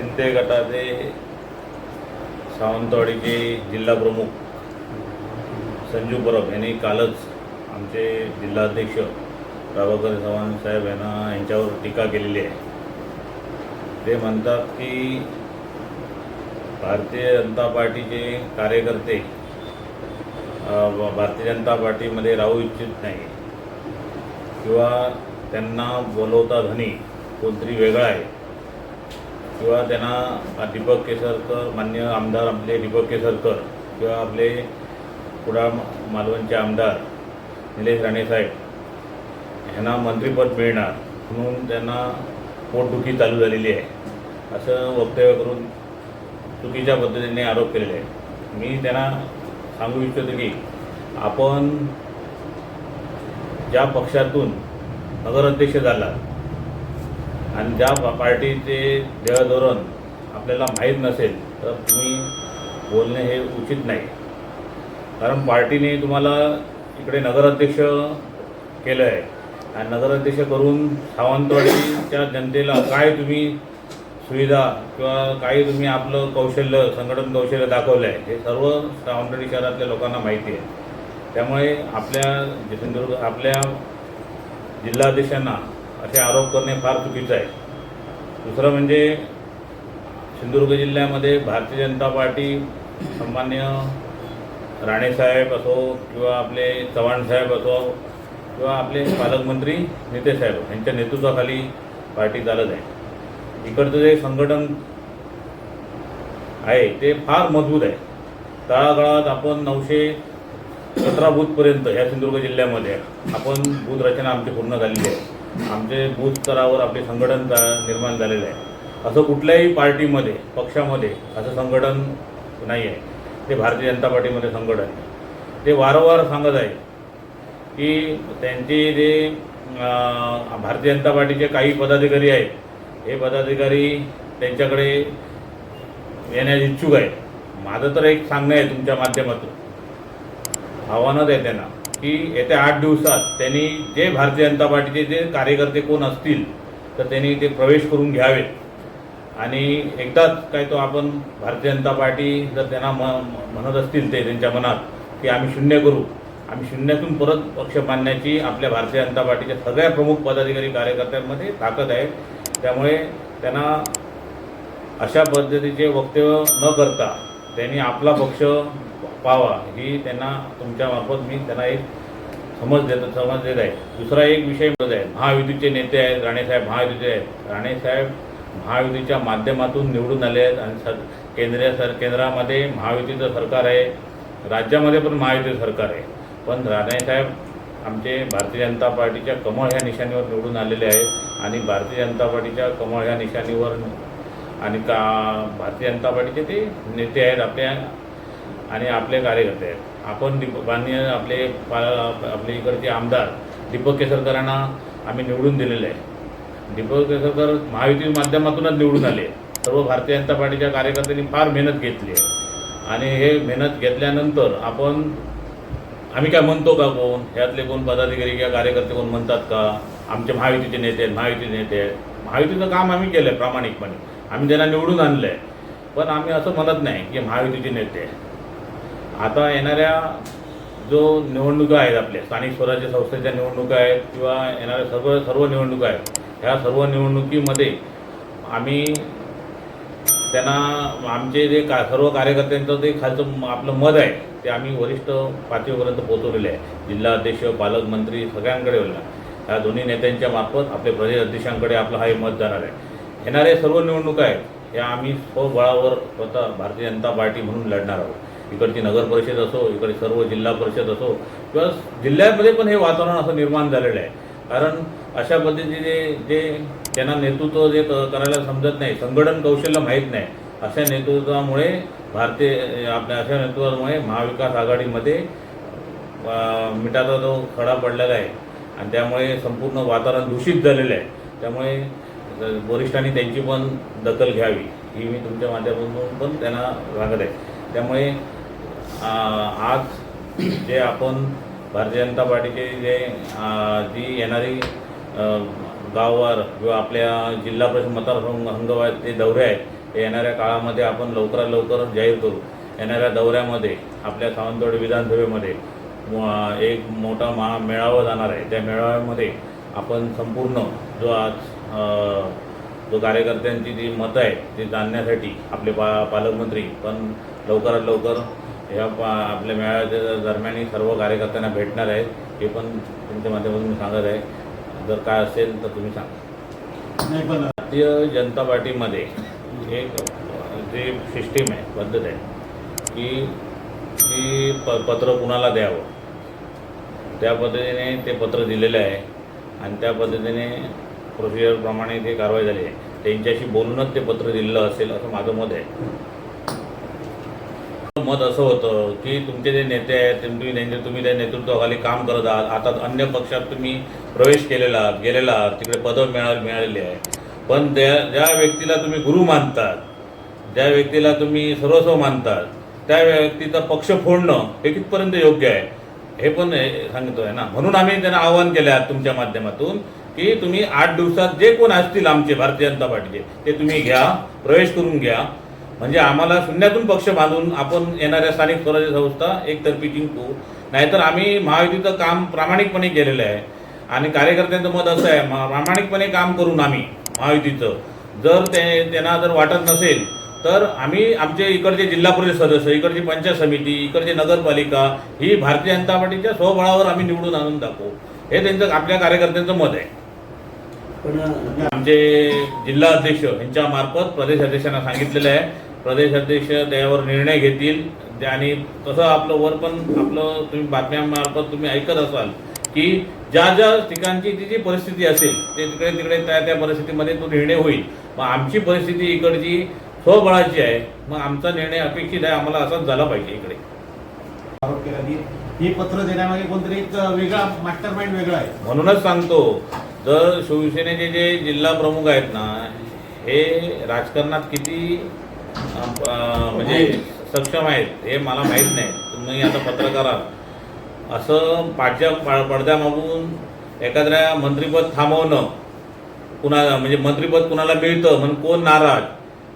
शिंदे गटाचे सावंतवाडीचे जिल्हा प्रमुख संजू परब यांनी कालच आमचे जिल्हाध्यक्ष प्रभाकर चव्हाण साहेब यांना यांच्यावर टीका केलेली आहे. ते म्हणतात की भारतीय जनता पार्टीचे कार्यकर्ते भारतीय जनता पार्टीमध्ये राहू इच्छित नाही किंवा त्यांना बोलवता धनी कोणतरी वेगळा आहे. किंवा त्यांना दीपक केसरकर मान्य आमदार आपले दीपक केसरकर किंवा आपले कुडाळ मालवणचे आमदार निलेश राणेसाहेब ह्यांना मंत्रिपद मिळणार म्हणून त्यांना पोटदुखी चालू झालेली आहे. असं वक्तव्य करून चुकीच्या पद्धतीने आरोप केलेले आहे मी त्यांना सांगू इच्छितो की आपण ज्या पक्षातून नगराध्यक्ष झाला आणि ज्या पार्टीचे ध्येयधोरण आपल्याला माहीत नसेल तर तुम्ही बोलणे हे उचित नाही. कारण पार्टीने तुम्हाला इकडे नगराध्यक्ष केलं आहे आणि नगराध्यक्ष करून सावंतवाडीच्या जनतेला काय तुम्ही सुविधा किंवा काही तुम्ही आपलं कौशल्य संघटन कौशल्य दाखवलं आहे हे सर्व सावंतवाडी शहरातल्या लोकांना माहिती आहे. त्यामुळे आपल्या सिंधुदुर्ग आपल्या जिल्हाध्यक्षांना असे आरोप करणे फार चुकीचं आहे. दुसरं म्हणजे सिंधुदुर्ग जिल्ह्यामध्ये भारतीय जनता पार्टी सामान्य राणेसाहेब असो किंवा आपले चव्हाण साहेब असो किंवा आपले पालकमंत्री नितेश साहेब यांच्या नेतृत्वाखाली पार्टी चालत आहे. इकडचं जे संघटन आहे ते फार मजबूत आहे. तळागाळात आपण नऊशे सतरा बूथपर्यंत ह्या सिंधुदुर्ग जिल्ह्यामध्ये आपण बूथ रचना आमची पूर्ण झालेली आहे. आमचे बूथ स्तरावर आपले संघटन निर्माण झालेलं आहे. असं कुठल्याही पार्टीमध्ये पक्षामध्ये असं संघटन नाही आहे. ते भारतीय जनता पार्टीमध्ये संघटन आहे. ते वारंवार सांगत आहे की त्यांचे जे भारतीय जनता पार्टीचे काही पदाधिकारी आहेत हे पदाधिकारी त्यांच्याकडे येण्यास इच्छुक आहे माझं तर एक सांगणं आहे तुमच्या माध्यमातून. आव्हानच आहे त्यांना. की येत्या आठ दिवसात त्यांनी जे भारतीय जनता पार्टीचे जे कार्यकर्ते कोण असतील तर त्यांनी ते प्रवेश करून घ्यावेत. आणि एकदाच काय तो आपण भारतीय जनता पार्टी जर त्यांना म म्हणत असतील ते त्यांच्या मनात की आम्ही शून्य करू आम्ही शून्यातून परत पक्ष बांधण्याची आपल्या भारतीय जनता पार्टीच्या सगळ्या प्रमुख पदाधिकारी कार्यकर्त्यांमध्ये ताकद आहे. त्यामुळे त्यांना अशा पद्धतीचे वक्तव्य न करता त्यांनी आपला पक्ष पावा ही त्यांना तुमच्यामार्फत मी त्यांना एक समज देत समज देत आहे. दुसरा एक विषय आहे महायुतीचे नेते आहेत राणेसाहेब महायुतीचे आहेत. राणेसाहेब महायुतीच्या माध्यमातून निवडून आले आहेत आणि सर केंद्रीय सर केंद्रामध्ये महायुतीचं सरकार आहे राज्यामध्ये पण महायुतीचं सरकार आहे. पण राणेसाहेब आमचे भारतीय जनता पार्टीच्या कमळ ह्या निशाणीवर निवडून आलेले आहेत आणि भारतीय जनता पार्टीच्या कमळ ह्या निशाणीवर आणि का भारतीय जनता पार्टीचे ते नेते आहेत आपल्या आणि आपले कार्यकर्ते आहेत. आपण दीप माननीय आपले पा आपले इकडचे आमदार दीपक केसरकरांना आम्ही निवडून दिलेले आहे. दीपक केसरकर महायुती माध्यमातूनच निवडून आले. सर्व भारतीय जनता पार्टीच्या कार्यकर्त्यांनी फार मेहनत घेतली आहे. आणि हे मेहनत घेतल्यानंतर आपण आम्ही काय म्हणतो का कोण? ह्यातले कोण पदाधिकारी किंवा कार्यकर्ते कोण म्हणतात का? आमचे महायुतीचे नेते आहेत महायुतीचे नेते आहेत. महायुतीचं काम आम्ही केलं आहे प्रामाणिकपणे. आम्ही त्यांना निवडून आणलं आहे पण आम्ही असं म्हणत नाही की महायुतीचे नेते आहे आता येणाऱ्या जो निवडणुका आहेत आपल्या स्थानिक स्वराज्य संस्थेच्या निवडणुका आहेत किंवा येणाऱ्या सर्व सर्व निवडणुका आहेत ह्या सर्व निवडणुकीमध्ये आम्ही त्यांना आमचे जे का सर्व कार्यकर्त्यांचं जे खालचं म- आपलं मत आहे ते आम्ही वरिष्ठ पातळीपर्यंत पोहोचवलेले आहे. जिल्हा अध्यक्ष पालकमंत्री सगळ्यांकडे बोलला ह्या दोन्ही नेत्यांच्या मार्फत आपले प्रदेश अध्यक्षांकडे आपलं हा हे मत जाणार आहे. येणारे सर्व निवडणुका आहेत या आम्ही स्वबळावर स्वतः भारतीय जनता पार्टी म्हणून लढणार आहोत. इकडची नगर परिषद असो इकडे सर्व जिल्हा परिषद असो किंवा जिल्ह्यामध्ये पण हे वातावरण असं निर्माण झालेलं आहे. कारण अशा पद्धतीने जे त्यांना नेतृत्व जे क- करायला समजत नाही संघटन कौशल्य माहीत नाही अशा नेतृत्वामुळे भारतीय आपल्या अशा नेतृत्वामुळे महाविकास आघाडीमध्ये मिठाचा जो खडा पडलेला आहे आणि त्यामुळे संपूर्ण वातावरण दूषित झालेलं आहे. त्यामुळे वरिष्ठांनी त्यांची पण दखल घ्यावी ही मी तुमच्या माध्यमातून पण त्यांना सांगत आहे. त्यामुळे आज जे आपण भारतीय जनता पार्टीचे जे जी येणारी गाववार किंवा आपल्या जिल्हा परिषद मतदारसंघ संघ आहेत ते दौरे आहेत ते येणाऱ्या काळामध्ये आपण लवकरात लवकर जाहीर करू. येणाऱ्या दौऱ्यामध्ये आपल्या सावंतवाडी विधानसभेमध्ये एक मोठा महा मेळावा जाणार आहे. त्या मेळाव्यामध्ये आपण संपूर्ण जो आज जो कार्यकर्त्यांची जी मतं आहे ती जाणण्यासाठी आपले पा पालकमंत्री पण लवकरात लवकर पा आपल्या मेळाव्याच्या दरम्यान सर्व कार्यकर्त्यांना भेटणार आहेत. हे पण तुमच्या माध्यमातून मी सांगत आहे. जर काय असेल तर तुम्ही सांगा. नाही पण भारतीय जनता पार्टीमध्ये एक जे सिस्टीम आहे पद्धत आहे की की प पत्र कुणाला द्यावं? त्या पद्धतीने ते पत्र दिलेलं आहे. आणि त्या पद्धतीने प्रोसिजरप्रमाणे ते कारवाई झाली आहे. त्यांच्याशी बोलूनच ते पत्र दिलेलं असेल असं माझं मत आहे. मत असं होतं की तुमचे जे नेते आहेत तुम्ही त्यांचे तुम्ही त्या नेतृत्वाखाली काम करत आहात. आता अन्य पक्षात तुम्ही प्रवेश केलेला आहात गेलेला आहात. तिकडे पदं मिळा मिळालेली आहे पण त्या ज्या व्यक्तीला तुम्ही गुरु मानतात ज्या व्यक्तीला तुम्ही सर्वस्व मानतात त्या व्यक्तीचा पक्ष फोडणं हे कितपर्यंत योग्य आहे? हे पण सांगतो आहे ना. म्हणून आम्ही त्यांना आवाहन केले आहे तुमच्या माध्यमातून की तुम्ही आठ दिवसात जे कोण असतील आमचे भारतीय जनता पार्टीचे ते तुम्ही घ्या प्रवेश करून घ्या. म्हणजे आम्हाला शून्यातून पक्ष बांधून आपण येणाऱ्या स्थानिक स्वराज्य संस्था एकतर्फी जिंकू. नाहीतर आम्ही महायुतीचं काम प्रामाणिकपणे केलेलं आहे. आणि कार्यकर्त्यांचं मत असं आहे प्रामाणिकपणे काम करून आम्ही महायुतीचं. जर ते त्यांना जर वाटत नसेल तर आम्ही आमचे इकडचे जिल्हा परिषद सदस्य इकडची पंचायत समिती इकडची नगरपालिका ही भारतीय जनता पार्टीच्या स्वबळावर आम्ही निवडून आणून दाखवू हे त्यांचं आपल्या कार्यकर्त्यांचं मत आहे. पण आमचे जिल्हा अध्यक्ष यांच्या मार्फत प्रदेश अध्यक्षांना सांगितलेलं आहे प्रदेश अध्यक्ष त्यावर निर्णय घेतील. आणि तसं आपलं वर पण आपलं तुम्ही बातम्यांमार्फत तुम्ही ऐकत असाल की ज्या ज्या ठिकाणची जी जी परिस्थिती असेल ते तिकडे तिकडे त्या त्या परिस्थितीमध्ये तो निर्णय होईल. मग आमची परिस्थिती इकडची स्वबळाची आहे. मग आमचा निर्णय अपेक्षित आहे. आम्हाला असाच झाला पाहिजे इकडे. आरोप केला. की ही पत्र देण्यामागे कोणतरी एक वेगळा मास्टर माइंड वेगळा आहे. म्हणूनच सांगतो जर शिवसेनेचे जे जिल्हा प्रमुख आहेत ना हे राजकारणात किती म्हणजे सक्षम आहेत हे मला माहीत नाही. तुम्ही आता पत्रकार आहात असं पाठच्या पा- पडद्यामागून एखाद्या मंत्रीपद थांबवणं कुणा म्हणजे मंत्रीपद कुणाला मिळतं म्हणून कोण नाराज?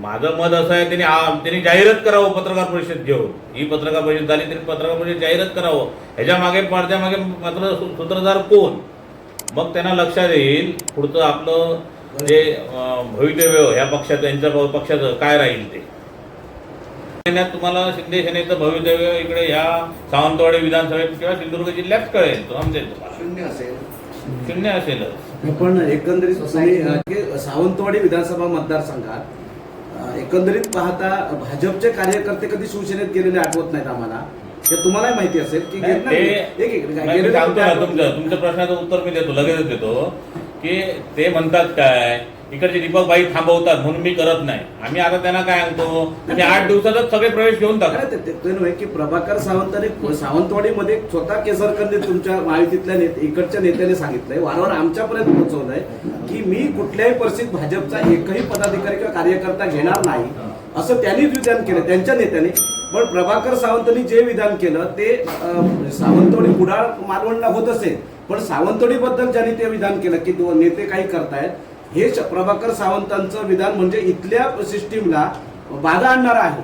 माझं मत असं आहे त्यांनी त्यांनी जाहीरच करावं पत्रकार परिषद घेऊन. ही पत्रकार परिषद झाली तरी पत्रकार परिषद जाहीरच करावं. ह्याच्या मागे पडद्यामागे मात्र सूत्रधार कोण? मग त्यांना लक्षात येईल पुढचं आपलं जे अं, भवितव्य ह्या पक्षाचं यांच्या पक्षाचं काय राहील ते? महिन्यात तुम्हाला शिंदे सेनेचं भवितव्य इकडे ह्या सावंतवाडी विधानसभेत किंवा सिंधुदुर्ग जिल्ह्यात कळेल समजेल तुम्हाला. शून्य असेल. शून्य असेलच. पण एकंदरीत सावंतवाडी विधानसभा मतदारसंघात एकंदरीत पाहता भाजपचे कार्यकर्ते कधी शिवसेनेत गेलेले आठवत नाहीत आम्हाला. हे तुम्हालाही माहिती असेल की सांगतो ना. तुमच्या प्रश्नाचं उत्तर मी देतो लगेचच देतो. की ते म्हणतात काय इकडचे दीपक बाई थांबवतात म्हणून मी करत नाही. आम्ही आता त्यांना काय सांगतो तुम्ही आठ दिवसातच सगळे प्रवेश घेऊन टाका नव्हे की प्रभाकर सावंतांनी सावंतवाडीमध्ये स्वतः केसरकरने तुमच्या महायुतीतल्या नेते इकडच्या नेत्याने सांगितलंय. वारंवार आमच्यापर्यंत पोहोचवलंय की मी कुठल्याही परिस्थितीत भाजपचा एकही पदाधिकारी किंवा कार्यकर्ता घेणार नाही असं त्यांनी विधान केलं. त्यांच्या नेत्याने पण प्रभाकर सावंतनी जे विधान केलं ते सावंतवाडी कुडाळ मालवणला होत असेल पण सावंतवाडीबद्दल ज्यांनी ते विधान केलं की नेते काही करतायत हे प्रभाकर सावंतांचं विधान म्हणजे इथल्या सिस्टीमला बाधा आणणार आहे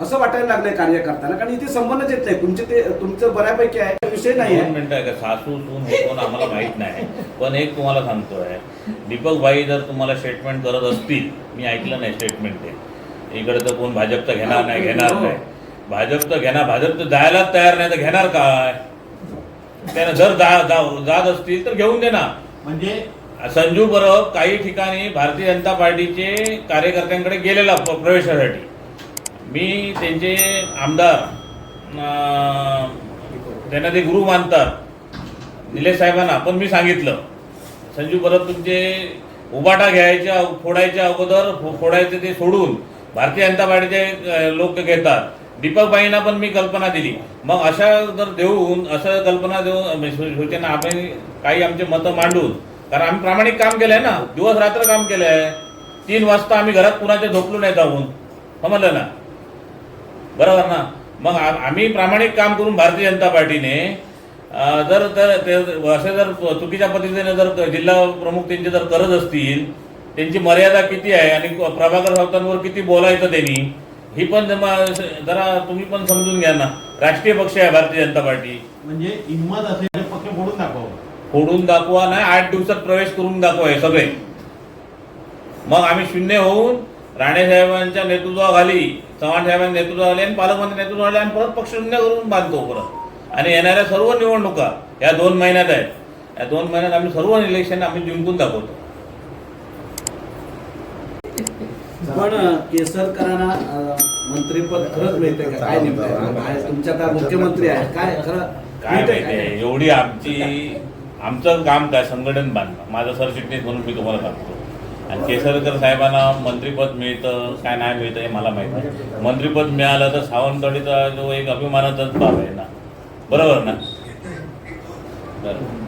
असं वाटायला लागलंय कार्यकर्त्यांना कारण इथे संबंधच येत नाही. तुमचे ते तुमचं बऱ्यापैकी आहे विषय नाही आहे. सासू सून कोण आम्हाला माहीत नाही. पण एक तुम्हाला सांगतोय दीपक भाई जर तुम्हाला स्टेटमेंट करत असतील मी ऐकलं नाही स्टेटमेंट ते. इकडे तर कोण भाजपचा घेणार नाही घेणार नाही. भाजपचं घेणार भाजपचं जायलाच तयार नाही तर घेणार काय? त्यानं जर जात असतील तर घेऊन दे ना म्हणजे? संजू परब काही ठिकाणी भारतीय जनता पार्टीचे कार्यकर्त्यांकडे गेलेला प्रवेशासाठी. मी त्यांचे आमदार त्यांना ते गुरु मानतात निलेश साहेबांना पण मी सांगितलं. संजू परब तुमचे उबाटा घ्यायच्या फोडायच्या अगोदर फोडायचे ते सोडून भारतीय जनता पार्टीचे लोक घेतात. दीपक बाईंना पण मी कल्पना दिली. मग अशा जर देऊन असं कल्पना देऊन सूचना आपण काही आमचे मतं मांडून कारण आम्ही प्रामाणिक काम केलंय ना दिवस रात्र काम केलंय. तीन वाजता आम्ही घरात कुणाच्या झोपलो नाही जाऊन. समजलं ना? बरोबर ना? मग आम्ही प्रामाणिक काम करून भारतीय जनता पार्टीने जर तर ते असे जर चुकीच्या पद्धतीने जर जिल्हा प्रमुख त्यांचे जर करत असतील त्यांची मर्यादा किती आहे आणि प्रभाकर सावंतांवर किती बोलायचं त्यांनी ही पण जरा तुम्ही पण समजून घ्या ना. राष्ट्रीय पक्ष आहे भारतीय जनता पार्टी. म्हणजे हिंमत असेल पक्ष फोडून दाखवा. फोडून दाखवा नाही आठ दिवसात प्रवेश करून दाखवा हे सगळे. मग आम्ही शून्य होऊन राणे साहेबांच्या नेतृत्वाखाली चव्हाण साहेबांच्या नेतृत्वाखाली आणि पालकमंत्री नेतृत्वाखाली आणि परत पक्ष शून्य करून बांधतो परत. आणि येणाऱ्या सर्व निवडणुका या दोन महिन्यात आहेत. या दोन महिन्यात आम्ही सर्व इलेक्शन आम्ही जिंकून दाखवतो. पण केसरकरांना मंत्रीपद खरंच मिळते का? काय नेमकं काय तुमच्या आता मुख्यमंत्री आहे काय खरं काय मिळतंय माहितीये एवढी आमची आमचं काम काय? संघटन बांधणं. माझं सरचिटणीस म्हणून मी तुम्हाला सांगतो. आणि केसरकर साहेबांना मंत्रीपद मिळतं काय नाही मिळतं हे मला माहीत आहे मंत्रीपद मिळालं तर सावंतवाडीचा जो एक अभिमानाचाच भाव आहे ना? बरोबर ना? बरं.